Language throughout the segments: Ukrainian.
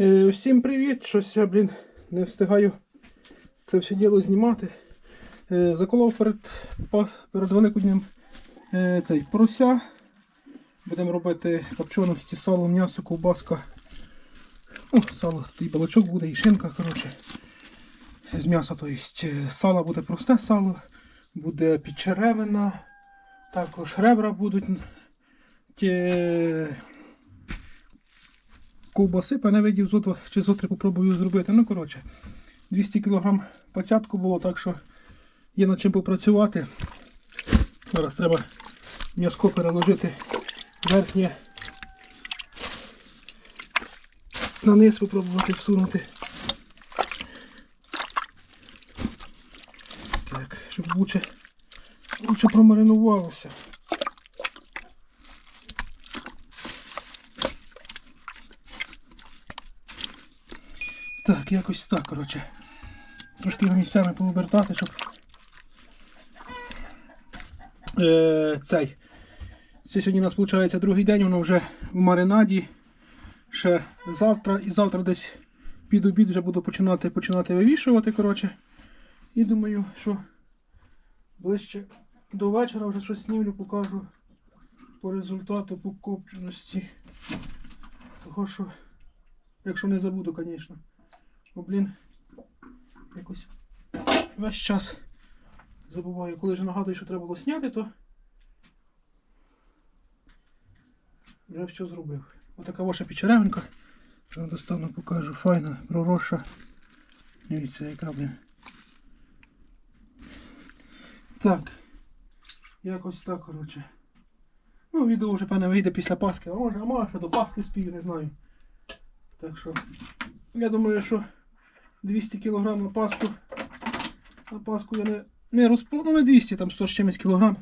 Е, всім привіт! Щось я, блін, не встигаю це все діло знімати. Е, заколов перед, перед Великоднем е, цей порося. Будемо робити копченості, сало, м'ясо, ковбаска. Ну, сало, і балачок буде, і шинка, коротше. З м'яса, то е, сало буде просте сало, буде підчеревина, також ребра будуть. Ті, ковбаси, видів зотва чи зотри попробую зробити. Ну, коротше, 200 кг пацятку було, так що є над чим попрацювати. Зараз треба м'язко переложити верхнє на низ попробувати всунути. Так, щоб лучше, лучше промаринувалося. Якось так, коротше. Трошки його місцями пообертати, щоб е, цей. Це сьогодні у нас виходить другий день, воно вже в маринаді. Ще завтра і завтра десь під обід вже буду починати починати вивішувати. коротше. І думаю, що ближче до вечора вже щось знімлю, покажу по результату по копченості. Того що, якщо не забуду, звісно. Бо, блін, якось весь час забуваю. Коли вже нагадую, що треба було зняти, то вже все зробив. Отака ваша печеревинка. Що достану, покажу. Файна, проросша. Дивіться, яка блін. Так. Якось так, коротше. Ну, відео вже певне вийде після Пасхи, а може, а може до Пасхи спію, не знаю. Так що, я думаю, що 200 кг на Пасху. На Пасху я не, не розпродам, ну не 200, там 100 з чимось кілограм.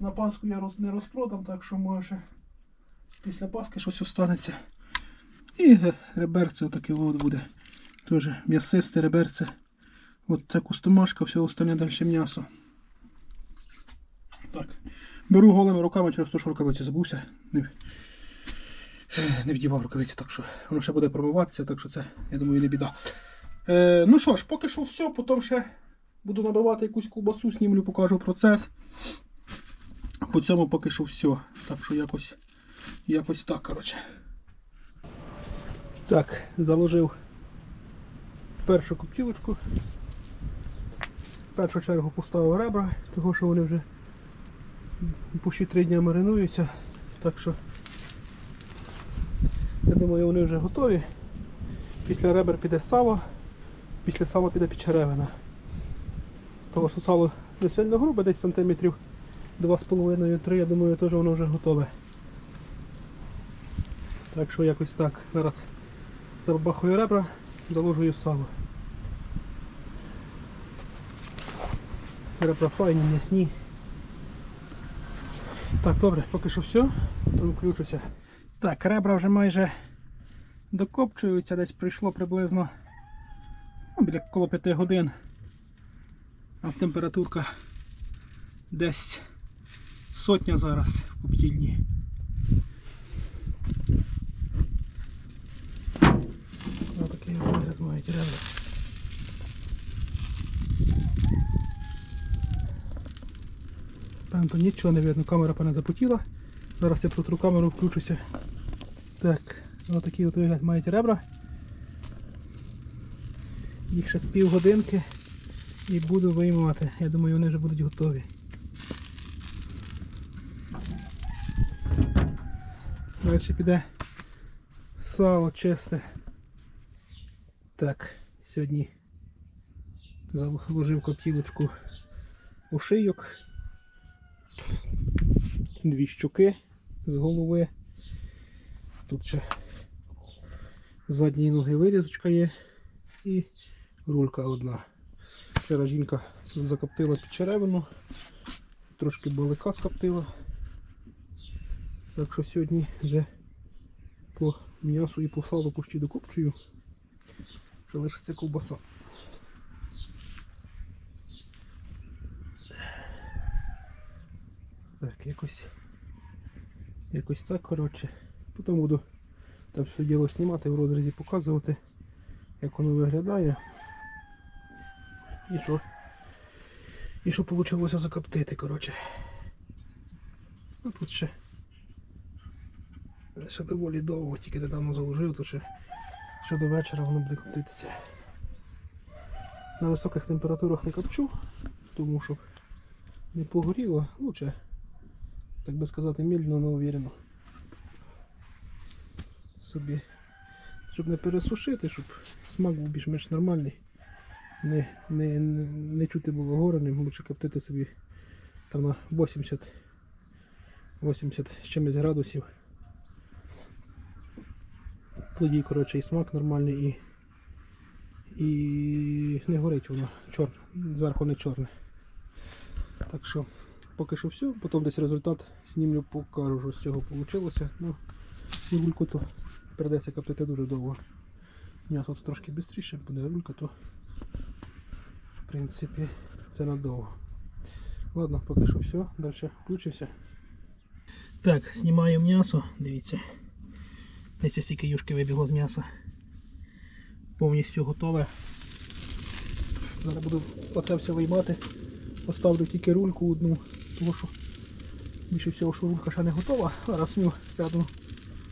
На Пасху я роз, не розпродам, так що може після Пасхи щось останеться. І реберце отаке от буде. Теж м'ясисте реберце. От це кустомашка, все остальне далі м'ясо. Так. Беру голими руками через те, що рукавиці забувся. Не, не вдівав рукавиці, так що воно ще буде промиватися, так що це, я думаю, не біда. Е, ну що ж, поки що все, потім ще буду набивати якусь ковбасу, знімлю, покажу процес. По цьому поки що все. Так що якось, якось так, коротше. Так, заложив першу коптілочку. В першу чергу поставив ребра, тому що вони вже почти три дні маринуються. Так що я думаю, вони вже готові. Після ребер піде сало, після сала піде печеревина. Тому що сало не сильно грубе, десь сантиметрів 2,5-3, я думаю, теж воно вже готове. Так що якось так. Зараз забахую ребра, заложую сало. Ребра файні, м'ясні. Так, добре, поки що все, потім включуся. Так, ребра вже майже докопчуються, десь прийшло приблизно біля коло 5 годин. У нас температурка десь сотня зараз в коптільні. Ось такий вигляд мають ребра. Певно, нічого не видно, камера певно запотіла. Зараз я протру камеру, включуся. Так, ось такий от вигляд мають ребра. Їх ще з півгодинки і буду виймати. Я думаю, вони вже будуть готові. Далі піде сало чисте. Так, сьогодні заложив коптілочку у шийок. Дві щуки з голови. Тут ще з задньої ноги вирізочка є і рулька одна. Вчора жінка закоптила під черевину, трошки балика скоптила. Так що сьогодні вже по м'ясу і по салу почти докупчую. Що лишиться ковбаса. Так, якось якось так, коротше. Потім буду Та все діло знімати, в розрізі показувати, як воно виглядає. І що? І що вийшло закоптити, коротше. Ну тут ще. Ще доволі довго, тільки недавно заложив, то ще, ще до вечора воно буде коптитися. На високих температурах не копчу, тому щоб не погоріло, лучше, так би сказати, мільно, але уверенно. Собі. Щоб не пересушити, щоб смак був більш-менш нормальний. Не, не, не, не чути було гореним, лучше коптити собі там на 80 80 з чимось градусів. Тоді, коротше, і смак нормальний і, і не горить воно чорне, зверху не чорне. Так що поки що все, потім десь результат знімлю, покажу, що з цього вийшло. Ну, і то придеться коптити дуже довго. М'ясо трошки швидше буде, рулька то принципі це надовго. Ладно, поки що все, далі включився. Так, знімаю м'ясо, дивіться. Десь стільки юшки вибігло з м'яса. Повністю готове. Зараз буду оце все виймати. Поставлю тільки рульку одну, тому що більше всього, що рулька ще не готова. Зараз ню рядом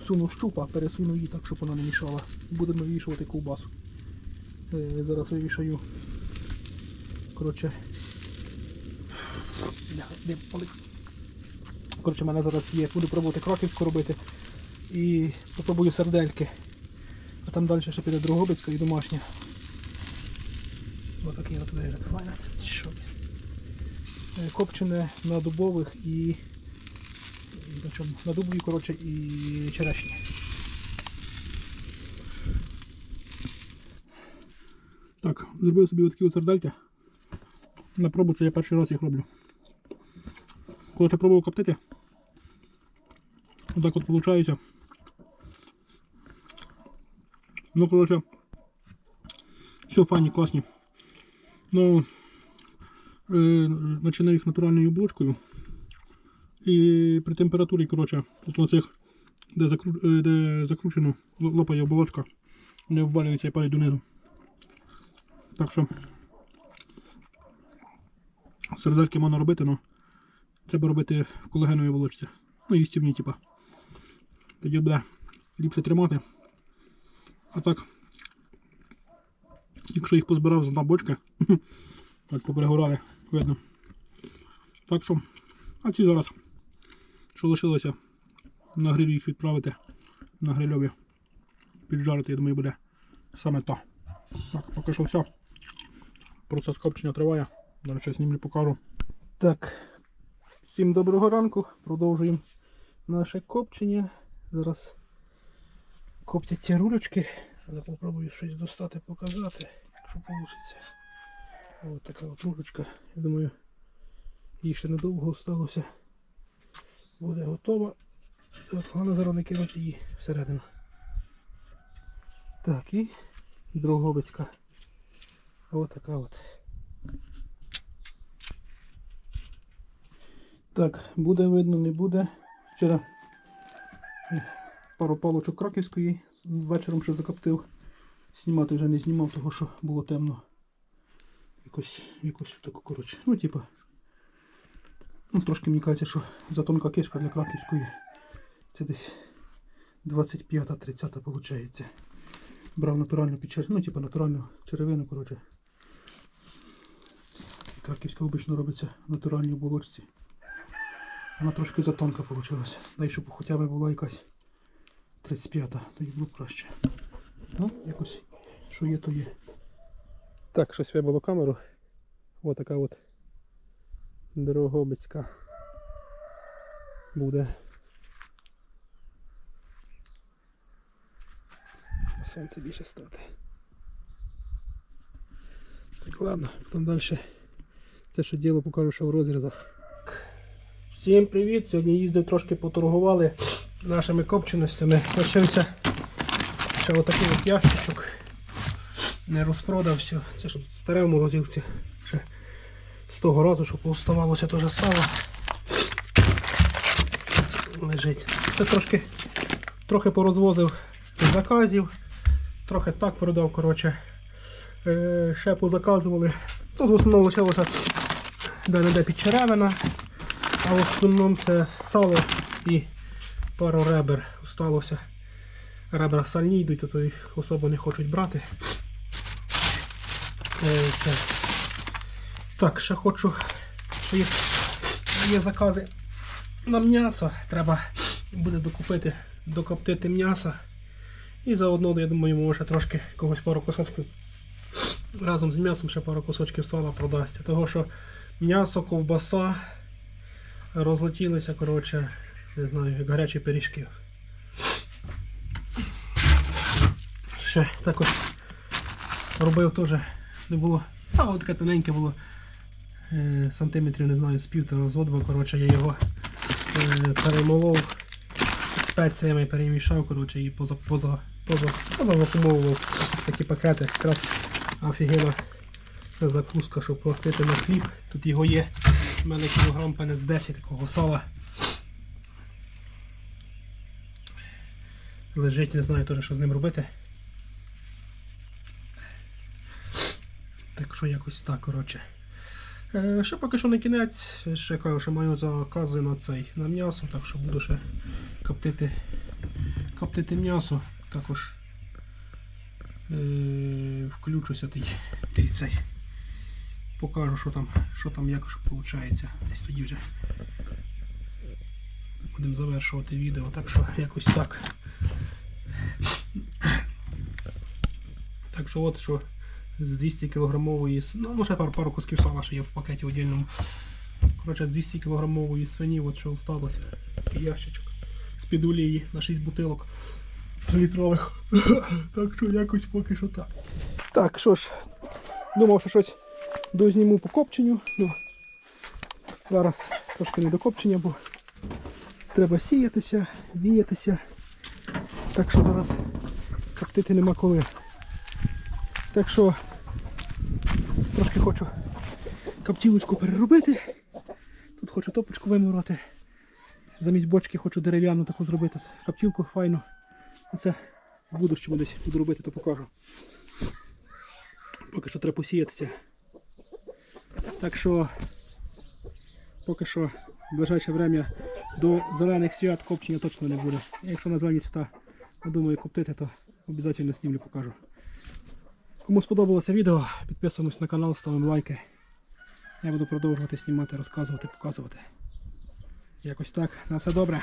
всуну щупа, пересуну її так, щоб вона не мішала. Будемо вивішувати ковбасу. Е, зараз вивішаю. Коротше. Коротше, мене зараз є. Буду пробувати кроківську робити. І попробую сердельки. А там далі ще піде Другобицька і домашня. Ось такий от вигляд. Файна. Е, Копчене на дубових і. На дубові, коротше, і черешні. Так, зробив собі такі от сердельки. На пробу це я перший раз їх роблю. Коли ти пробував коптити, отак от виходить. Ну, коротше, все файні, класні. Ну, е, начинаю їх натуральною булочкою. І при температурі, коротше, тут на цих, де, закру, е, де закручено, лопає оболочка, не обвалюється і падає донизу. Так що сердельки можна робити, але треба робити в колагеновій волочці. Ну, їстівні, типа. Тоді буде ліпше тримати. А так, якщо їх позбирав з дна бочки, так поперегорали, видно. Так що, а ці зараз, що лишилося, на гриль їх відправити на грильові. Піджарити, я думаю, буде саме то. Так, поки що все. Процес копчення триває. Зараз щось знімлю покажу. Так, всім доброго ранку. Продовжуємо наше копчення. Зараз коптять ці рулечки. Але попробую щось достати, показати, якщо вийде. Ось така от рулечка. Я думаю, їй ще недовго залишилося. Буде готова. От Головне зараз не кинути її всередину. Так, і Дрогобицька. Ось така от. Так, буде видно, не буде. Вчора пару палочок краківської вечором ще закоптив. Знімати вже не знімав, того що було темно. Якось, якось таку, коротше. Ну, типа. Ну, трошки мені кажеться, що за тонка кишка для краківської. Це десь 25-30 виходить. Брав натуральну печер... ну, типа натуральну черевину, коротше. Краківська обично робиться в натуральній оболочці. Вона трошки затонка вийшла. Дай, щоб хоча б була якась 35-та, тоді було б краще. Ну, якось, що є, то є. Так, щось вибило камеру. Ось така от Дрогобицька буде. Сонце більше стати. Так, ладно, потім далі це ще діло покажу, що в розрізах. Всім привіт! Сьогодні їздив трошки поторгували нашими копченостями. Лишився ще отакий от ящичок. Не розпродався. Це ж старе в морозівці. Ще з того разу, що пооставалося те ж сало. Лежить. Ще трошки трохи порозвозив заказів. Трохи так продав, коротше. Е, ще позаказували. Тут в основному лишилося де-не-де підчеревина, а в основному це сало і пару ребер осталося. Ребра сальні йдуть, то, їх особо не хочуть брати. Е, це. Так, ще хочу, що є, є закази на м'ясо. Треба буде докупити, докоптити м'ясо. І заодно, я думаю, може трошки когось пару кусочків разом з м'ясом ще пару кусочків сала продасться. Того що м'ясо, ковбаса розлетілися, коротше, не знаю, як гарячі пиріжки. Ще також робив теж не було. Сало таке тоненьке було. Е, сантиметрів, не знаю, з півтора з два, коротше, я його е, перемолов спеціями перемішав, коротше, і поза, поза, поза, поза вакуумовував такі пакети. Якраз офігенна закуска, щоб простити на хліб. Тут його є. У мене кілограм певне з 10 такого сала. Лежить, не знаю теж, що з ним робити. Так що якось так, коротше. Е, ще поки що не кінець, ще кажу, що маю закази на цей на м'ясо, так що буду ще коптити, коптити м'ясо. Також е, включуся той, той цей. Покажу, що там, що там, як виходить. Десь тоді вже будемо завершувати відео, так що якось так. Так що от що з 200 кілограмової, ну може пару, пару кусків сала ще є в пакеті отдільному. Коротше, з 200 кілограмової свині, от що залишилося. Такий ящичок. З-під олії на 6 бутилок літрових. так що якось поки що так. Так, що ж, думав, що щось дозніму по копченню. Ну, зараз трошки не до копчення, бо треба сіятися, віятися. Так що зараз коптити нема коли. Так що трохи хочу коптілочку переробити. Тут хочу топочку вимурати. Замість бочки хочу дерев'яну таку зробити. Коптілку файну. Оце в будущому десь буду робити, то покажу. Поки що треба посіятися. Так що поки що в ближайше время до зелених свят копчення точно не буде. Якщо на зелені свята надумаю коптити, то обов'язково знімлю покажу. Кому сподобалося відео, підписуємось на канал, ставимо лайки. Я буду продовжувати знімати, розказувати, показувати. Якось так. На все добре.